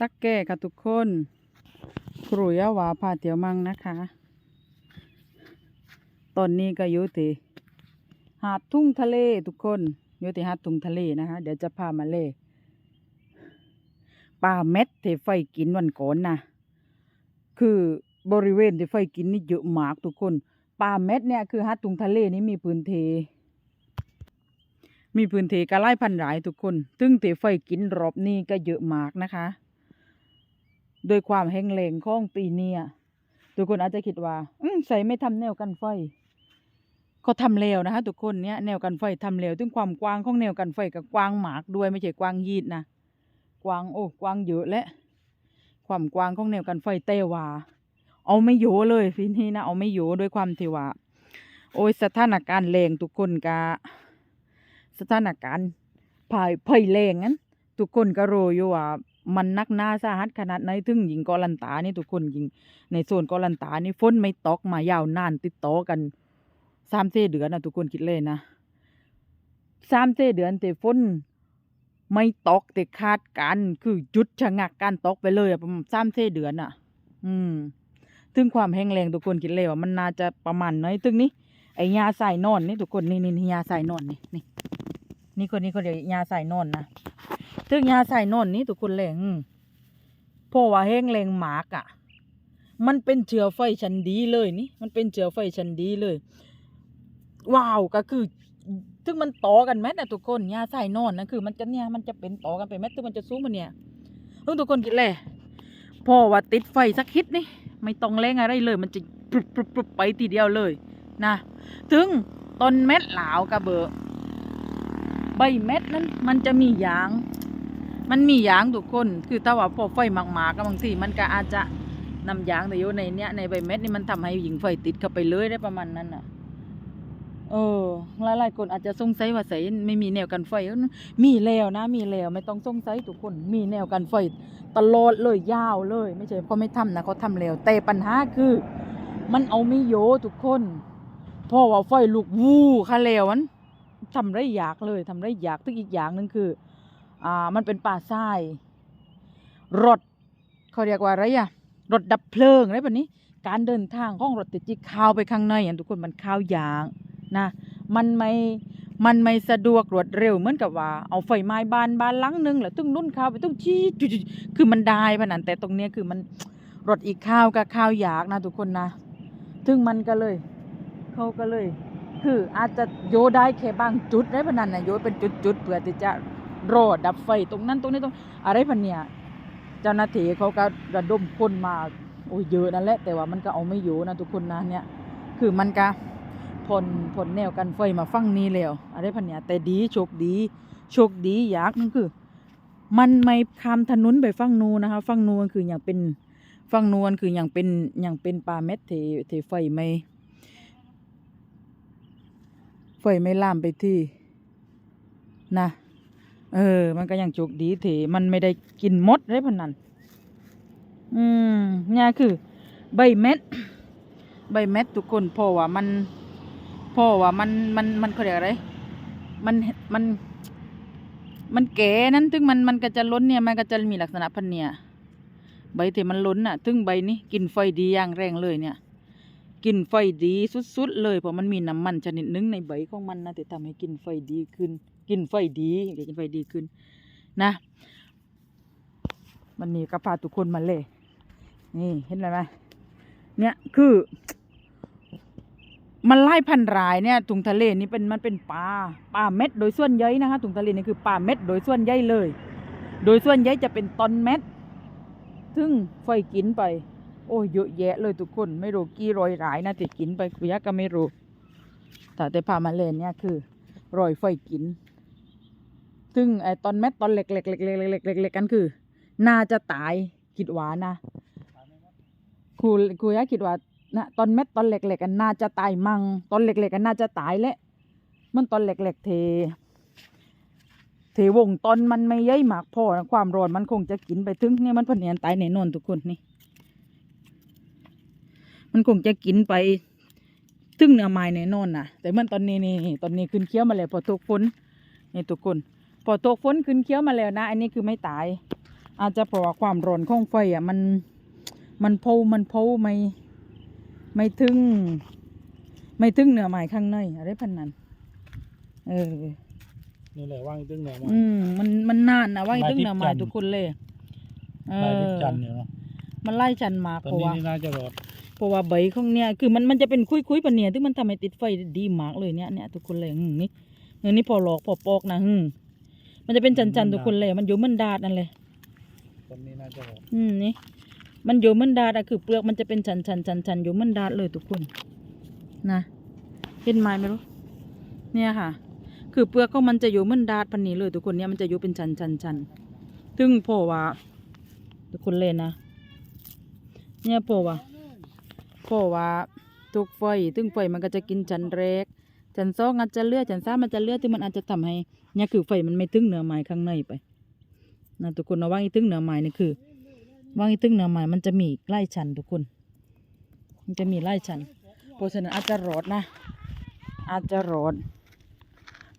ตักแก่กับทุกคนครูยาวาพาเที่ยวมังนะคะ ตอนนี้ก็อยู่ที่หาดทุ่งทะเลทุกคนอยู่ที่หาดทุ่งทะเลนะคะ เดี๋ยวจะพามาเล่ปลาเม็ดที่ไฟกินวันก่อนนะคือบริเวณที่ไฟกินนี่เยอะมากทุกคนปลาเม็ดเนี่ยคือหาดทุ่งทะเลนี่มีพื้นที่มีพื้นที่กระไล่พันหลายทุกคน ซึ่งที่ไฟกินรอบนี้ก็เยอะมากนะคะ โดยความแห้งแล้งของปีเนี้ยทุกคนอาจจะคิดว่า อืมใส่ไม่ทำแนวกันไฟเขาทำแล้วนะคะทุกคนเนี้ยแนวกันไฟทำแล้วถึงความกว้างของแนวกันไฟกับกว้างหมากด้วยไม่ใช่กว้างยีดนะกว้างโอ้กว้างเยอะและ ความกว้างของแนวกันไฟเตว่าเอาไม่โยเลยพี่นี่นะเอาไม่โยด้วยความที่ว่าโอ้ยสถานการณ์แรงทุกคนกะสถานการณ์ภายภัยแรงนั้นทุกคนก็รู้อยู่ว่า มันนักหน้าสาหัสขนาดไหนถึงยิงกอลันตานี่ทุกคนยิงในโซนกอลันตานี่ฝนไม่ตกมายาวนานติดต่อกันสามเสเดือนนะทุกคนคิดเลยนะสามเสเดือนแต่ฝนไม่ตกแต่คาดการคือหยุดชะงักการตกไปเลยอะประมาณสามเสเดือนอะอืมถึงความแห้งแรงทุกคนคิดเลยว่ามันน่าจะประมาณไหนถึงนี้ไอ้ยาใส่นอนนี่ทุกคนนี่นี่นี่ยาใส่นอนนี่นี่นี่คนนี้คนเดียวยาใส่นอนนะ ถึงยาใส่นอนนี้ทุกคนเลยอืมเพราะว่าแห้งแรงหมากอะ่ะ มันเป็นเชื้อไฟชั้นดีเลยนี่ มันเป็นเชื้อไฟชั้นดีเลย ว้าวก็คือถึงมันต่อกันแมนะทุกคนยาใส่นอนนะคือ มันจะเนี่ยมันจะเป็นต่อกันไปแมถึงมันจะสู้มันเนี่ยเพิ่งทุกคนคิดเลยพอว่าติดไฟสักคิดนี่ไม่ต้องแรงอะไรเลย มันจะปรุบปรุบปรุบไปทีเดียวเลยนะถึงต้นเม็ดหลาวกระเบอใบเม็ดนั้นมันจะมียาง มันมียางทุกคน คือถ้าว่าพอไฟมากๆก็บางทีมันก็อาจจะนำยางแต่อยู่ในเนี้ยในใบเม็ดนี่มันทำให้หญิงไฟติดเข้าไปเลยได้ประมาณนั้นอะเออหลายๆคนอาจจะสงสัยว่าใส่ไม่มีแนวกันไฟเอ้ยมีแล้วนะ มีแล้วไม่ต้องสงสัยทุกคน มีแนวกันไฟตลอดเลยยาวเลย ไม่ใช่เขาไม่ทำนะเขาทำแล้ว แต่ปัญหาคือ มันเอาไม่โยทุกคนพราะว่าไฟลุกวู้ค่ะแล้วมันทำได้ยากเลยทำได้ยากทึงอีกอย่างหนึ่งคือ อ่ามันเป็นป่าทราย รถเขาเรียกว่าอะไรอะรถดับเพลิงอะไรแบบนี้ การเดินทางของรถติดจิข้าวไปข้างในอย่างทุกคนมันข้าวยางนะมันไม่มันไม่สะดวกรวดเร็วเหมือนกับว่าเอาไฟไม้บานบานหลังหนึงแล้วต้องนุ่นข้าวไปต้องชี้จุดๆคือมันได้พนันแต่ตรงเนี้ยคือมันรถอีกข้าวกับข้าวยากนะทุกคนนะถึงมันก็เลยเขาก็เลย คืออาจจะโยได้แค่บางจุดได้พนันนะโยเป็นจุดๆเพื่อที่จะ รอดับไฟตรงนั้นตรงนี้ตรงอะไรพันเนี่ยเจ้าหน้าที่เขาก็ระดมคนมาโอ้ยเยอะนั่นแหละแต่ว่ามันก็เอาไม่อยู่นะทุกคนนะเนี่ยคือมันก็ผลผลแนวกันไฟมาฟังนี้แล้วอะไรพันเนี่ยแต่ดีโชคดีโชคดีอยากนั่นคือ มันไม่ข้ามถนนไปฟังนูนนะคะฟังนูนคืออย่างเป็นฟังนวนคืออย่างเป็นอย่างเป็นปลาเม็ดเทเทไฟไม่ไฟไม่ลามไปที่นะ เออ มันก็ยังโชคดีเถมันไม่ได้กินมดเลยพันนั้น อืมเนี่ยคือ ใบเม็ด ใบเม็ดทุกคนพราะว่ามันพราะว่ามันมันมันเขาเรียกอะไร มันมัน มันแก่นั้นถึงมันมันก็จะล้นเนี่ยมันก็จะมีลักษณะพันเนี่ย ใบที่มันล้นน่ะถึงใบนี้กินไฟดีอย่างแรงเลยเนี่ย กินไฟดีสุดๆเลยเพราะมันมีน้ำมันชนิดหนึงในใบของมันนะที่ทำให้กินไฟดีขึ้น กินไฟดีอยากกินไฟดีขึ้นนะวันนี้ก็พาทุกคนมาเลย นี่เห็นอะไรไหมเนี่ยคือ มันไล่พันรายเนี่ยถุงทะเลนี่เป็นมันเป็นปลาปลาเม็ดโดยส่วนใหญ่นะคะถุงทะเลนี่คือปลาเม็ดโดยส่วนใหญ่เลย โดยส่วนใหญ่จะเป็นตอนเม็ดซึ่งไฟกินไป โอ้เยอะแยะเลยทุกคน ไม่รู้กี่รอยรายนะที่กินไปคุยะก็ไม่รู้แต่แต่พามาเลนเนี่ยคือรอยไฟกิน ซึ่งไอ้ตอนเม็ดตอนเหล็กๆเล็กๆเล็กๆเล็กๆเล็กๆกันคือ น่าจะตายคิดว่านะครูครูยะคิดว่านะตอนเม็ดตอนเหล็กๆกันน่าจะตายมั่งตอนเหล็กๆกันน่าจะตายแหละมันตอนเหล็กๆเท เทวงตอนมันไม่ใหญ่มากพอนะความร้อนมันคงจะกินไปถึงเนี่ยมันเพนเนียนตายแน่นอนทุกคนนี่ มันคงจะกินไปถึงเนื้อไม้แน่นอนนะแต่มันตอนนี้นี่ตอนนี้ขึ้นเคี้ยวมาแล้วพอตกฝนนี่ทุกคน พอตกฝนขึ้นเคี้ยวมาแล้วนะ อันนี้คือไม่ตาย อาจจะเพราะว่าความร้อนของไฟอะมันมันเผามันเผาไม่ไม่ถึง ไม่ถึงเนื้อไม้ข้างในอะไรพันนั้นเออนี่แหละว่างตึ้งเนี่ยมาอืมมันมันนานนะว่าหลายตึ้งทิศเนื้อไม้จันทร์ทุกคนเลยเอลายอทิพจันทร์อยู่เนาะมันไล่ชันมากตอนเพราะนี้ว่านี่น่าจะรอดเพราะว่าใบของเนี่ยคือมันมันจะเป็นคุยคุยๆปะเนี่ยที่มันทำให้ติดไฟดีมากเลยเนี่ยเนี่ยทุกคนเลยอืมนี่เออนี่พอหลอกพอปอกนะอืม มันจะเป็นจันๆทุกคนเลย มันอยู่มันดาดนั่นเลยตอนนี้น่าจะรอดอืมนี่ มันอยู่มันดาดอะคือเปลือกมันจะเป็นชันชันชันชันอยู่มันดาดเลยทุกคน นะเห็นไหมไม่รู้ เนี่ยค่ะ คือเปลือกก็มันจะอยู่มันดาดพันนี้เลยทุกคนเนี่ยมันจะอยู่เป็นชันชันชันถึงพอว่าทุกคนเลยนะ เนี่ยพอว่าพอว่าทุกไฟถึงไฟมันก็จะกินจันแรกจันสองอาจจะเลือดจันสามมันจะเลือดที่มันอาจจะทำให้ เนี่ยคือไฟมันไม่ถึงเนื้อไม้ข้างในไปนะทุกคนนะว่างอีถึงเนื้อไม้นี่คือว่างอีตึงเนื้อไม้มันจะมีไล่ชันทุกคน มันจะมีไล่ชันเพราะฉะนั้นอาจจะรอดนะ อาจจะรอด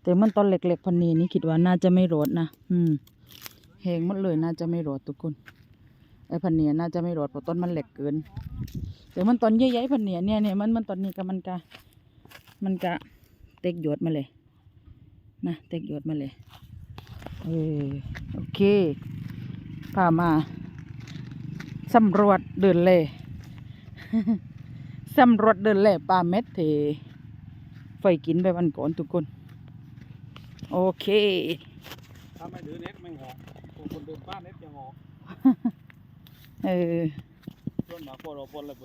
แต่มันตอนเล็กๆพันนี้นี่คิดว่าน่าจะไม่รอดนะอืมแหงหมดเลยน่าจะไม่รอดทุกคนไอ้พันเนียน่าจะไม่รอดเพราะต้นมันเล็กเกิน แต่มันตอนใหญ่ๆพันเนียเนี่ยเนี่ยมันมันตอนนี้ก็มันกะมันกะเต็กหยดมาเลย นะเต็กหยดมาเลยเออโอเคพามาสำรวจเดินเล่สำรวจเดินเล่ป่าเม็ดเทไฟกินไปวันก่อนทุกคน โอเคถ้าไม่ดื้อเน็ตไม่งอกคนเดินบ้านเน็ตจะงอกเออส่วนหมาพอเราปนระเบิด